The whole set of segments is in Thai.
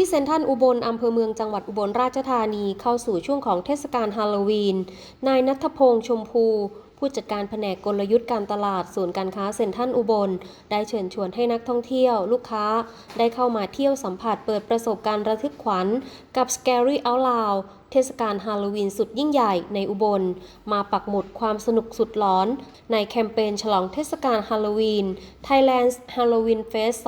ที่เซ็นทันอุบลอำเภอเมืองจังหวัดอุบลราชธานีเข้าสู่ช่วงของเทศกาลฮาโลวีน นายนัทพงษ์ชมพู ผู้จัดการแผนกกลยุทธ์การตลาดศูนย์การค้าเซ็นทรัลอุบล ได้เชิญชวนให้นักท่องเที่ยว ลูกค้า ได้เข้ามาเที่ยวสัมผัสเปิดประสบการณ์ระทึกขวัญ กับ Scary Out Loud เทศกาลฮาโลวีนสุดยิ่งใหญ่ในอุบล มาปักหมุดความสนุกสุดหลอน ในแคมเปญฉลองเทศกาลฮาโลวีน Thailand's Halloween Fest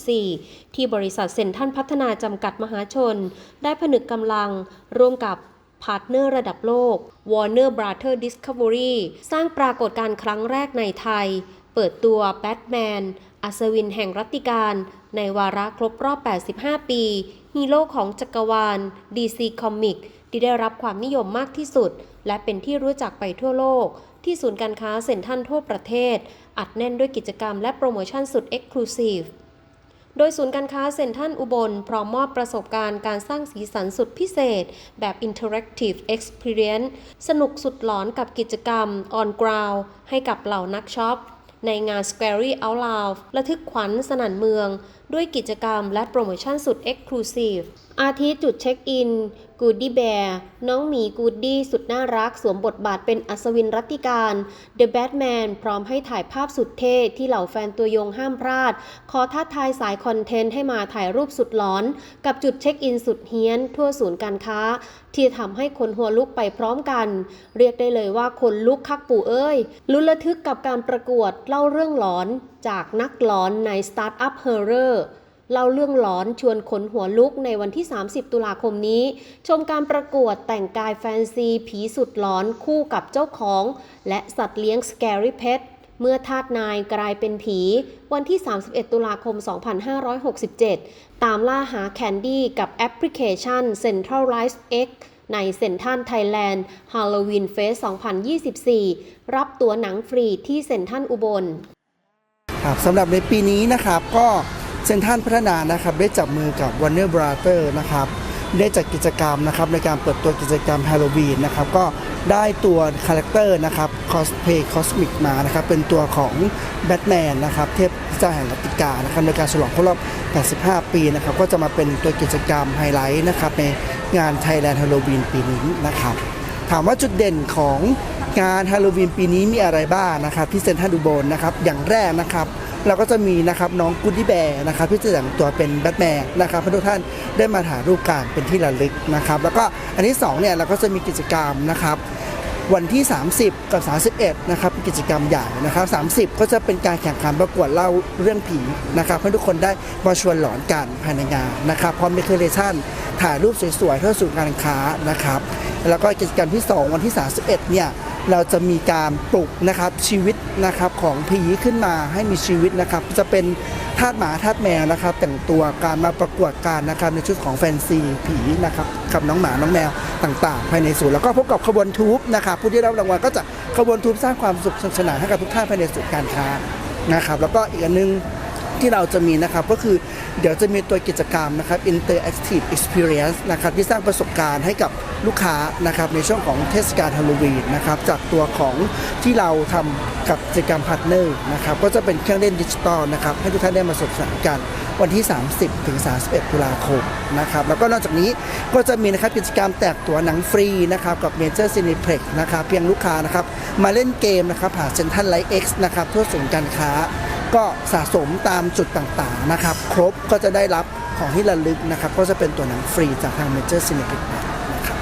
2024 ที่บริษัทเซ็นทรัลพัฒนาจำกัดมหาชน ได้ผนึกกำลังร่วมกับ พาร์ทเนอร์ระดับโลก Warner Brother Discovery สร้างปรากฏการณ์ครั้งแรกในไทย เปิดตัวแบทแมนอัศวินแห่งรัตติการ ในวาระครบรอบ 85 ปี ฮีโร่ของจักรวาล DC Comics ที่ได้รับความนิยมมากที่สุด และเป็นที่รู้จักไปทั่วโลก ที่ศูนย์การค้าเซ็นทรัลทั่วประเทศ อัดแน่นด้วยกิจกรรมและโปรโมชั่นสุด Exclusive โดยศูนย์การค้าเซ็นทรัลอุบล พร้อมมอบประสบการณ์การสร้างสีสันสุดพิเศษ แบบ Interactive Experience สนุกสุดหลอนกับกิจกรรม On Ground ให้กับเหล่านักช็อปในงาน Scary Out Loud ระทึกขวัญสนั่นเมืองด้วยกิจกรรมและโปรโมชั่นสุด Exclusive อาทิจุดเช็คอิน กูดดี้แบร์น้องหมีกูดดี้สุดน่ารักสวมบทบาทเป็นอัศวินรัตติการ The Batman พร้อมให้ถ่ายภาพสุดเท่ที่เหล่าแฟนตัวยงห้ามพลาด ขอท้าทายสายคอนเทนต์ให้มาถ่ายรูปสุดหลอน กับจุดเช็คอินสุดเฮี้ยน ทั่วศูนย์การค้า ที่ทำให้คนหัวลุกไปพร้อมกัน เรียกได้เลยว่าคนลุกคักปู่เอ้ยลุ้นระทึกกับการประกวดเล่าเรื่องหลอน จากนักหลอนใน Startup Horror เล่าเรื่องหลอนชวนขนหัวลุกในวันที่ 30 ตุลาคมนี้ ชมการประกวดแต่งกายแฟนซี ผีสุดหลอนคู่กับเจ้าของ และสัตว์เลี้ยง Scary Pet เมื่อทาสนายกลายเป็นผี วันที่ 31 ตุลาคม 2567 ตามล่าหาแคนดี้กับแอปพลิเคชัน Centralize X ในเซ็นทรัลไทยแลนด์ Halloween Fest 2024 รับตั๋วหนังฟรีที่เซ็นทรัลอุบล ครับสำหรับในปีนี้นะครับก็เซนทรัลพัฒนานะครับได้จับมือกับ Warner Brother นะครับได้จัดกิจกรรมนะครับในการเปิดตัวกิจกรรมฮาโลวีนนะครับก็ได้ตัวคาแรคเตอร์นะครับคอสเพย์คอสมิกมานะครับเป็นตัวของแบทแมนนะครับเทพเจ้าแห่งรัตติกานะครับในการฉลองครบรอบ 85 ปีนะครับก็จะมาเป็นตัวกิจกรรมไฮไลท์นะครับในงาน Thailand Halloween ปีนี้นะครับถามว่าจุดเด่นของ งานฮาโลวีนปีนี้มีอะไรบ้างนะครับที่เซ็นทรัลดูโบนนะครับอย่างแรกนะครับเราก็จะมีนะครับน้องกูดดี้แบร์นะครับที่จะแต่งตัวเป็นแบทแมนนะครับให้ทุกท่านได้มาถ่ายรูปกันเป็นที่ระลึกนะครับ แล้วก็อันที่สองเนี่ยเราก็จะมีกิจกรรมนะครับวันที่ 30 กับ 31 นะครับกิจกรรมใหญ่นะครับ 30 ก็จะเป็นการแข่งขันประกวดเล่าเรื่องผีนะครับให้ทุกคนได้มาชวนหลอนกันภายในงานนะครับพร้อมเดคอเรชั่นถ่ายรูปสวยๆเพื่อสู่การค้านะครับ แล้วก็กิจกรรมที่ 2 วันที่ 31 เนี่ย เราจะมีการปลุกนะครับชีวิตนะครับของผีขึ้นมาให้มีชีวิตนะครับ จะเป็นทาสหมาทาสแมวนะครับ แต่งตัวการมาประกวดการนะครับในชุดของแฟนซีผีนะครับกับน้องหมาน้องแมวต่าง ๆ ภายในศูนย์แล้วก็พบกับขบวนทูบนะครับผู้ที่รับรางวัลก็จะขบวนทูบสร้างความสุขสนุกสนานให้กับทุกท่านภายในศูนย์การค้านะครับ แล้วก็อีกอันนึงที่เราจะมีนะครับก็คือ เดี๋ยวจะมีตัวกิจกรรมนะครับ Interactive Experience นะครับที่สร้างประสบการณ์ให้กับลูกค้านะครับในช่วงของเทศกาลฮาโลวีนนะครับจากตัวของที่เราทำกับกิจกรรมพาร์ทเนอร์นะครับก็จะเป็นเครื่องเล่นดิจิตอลนะครับให้ทุกท่านได้มาสนสานกันวันที่ 30 ถึง 31 ตุลาคมนะครับแล้วก็นอกจากนี้ก็จะมีนะครับกิจกรรมแจกตั๋วหนังฟรีนะครับกับ Major Cineplex นะครับเพียงลูกค้านะครับมาเล่นเกมนะครับผ่านเซ็นทรัลไลท์เอ็กซ์นะครับทั่วศูนย์การค้า ก็สะสมตามจุดต่างๆนะครับ ครบก็จะได้รับของที่ระลึกนะครับ ก็จะเป็นตัวหนังฟรีจากทาง Major Cineplex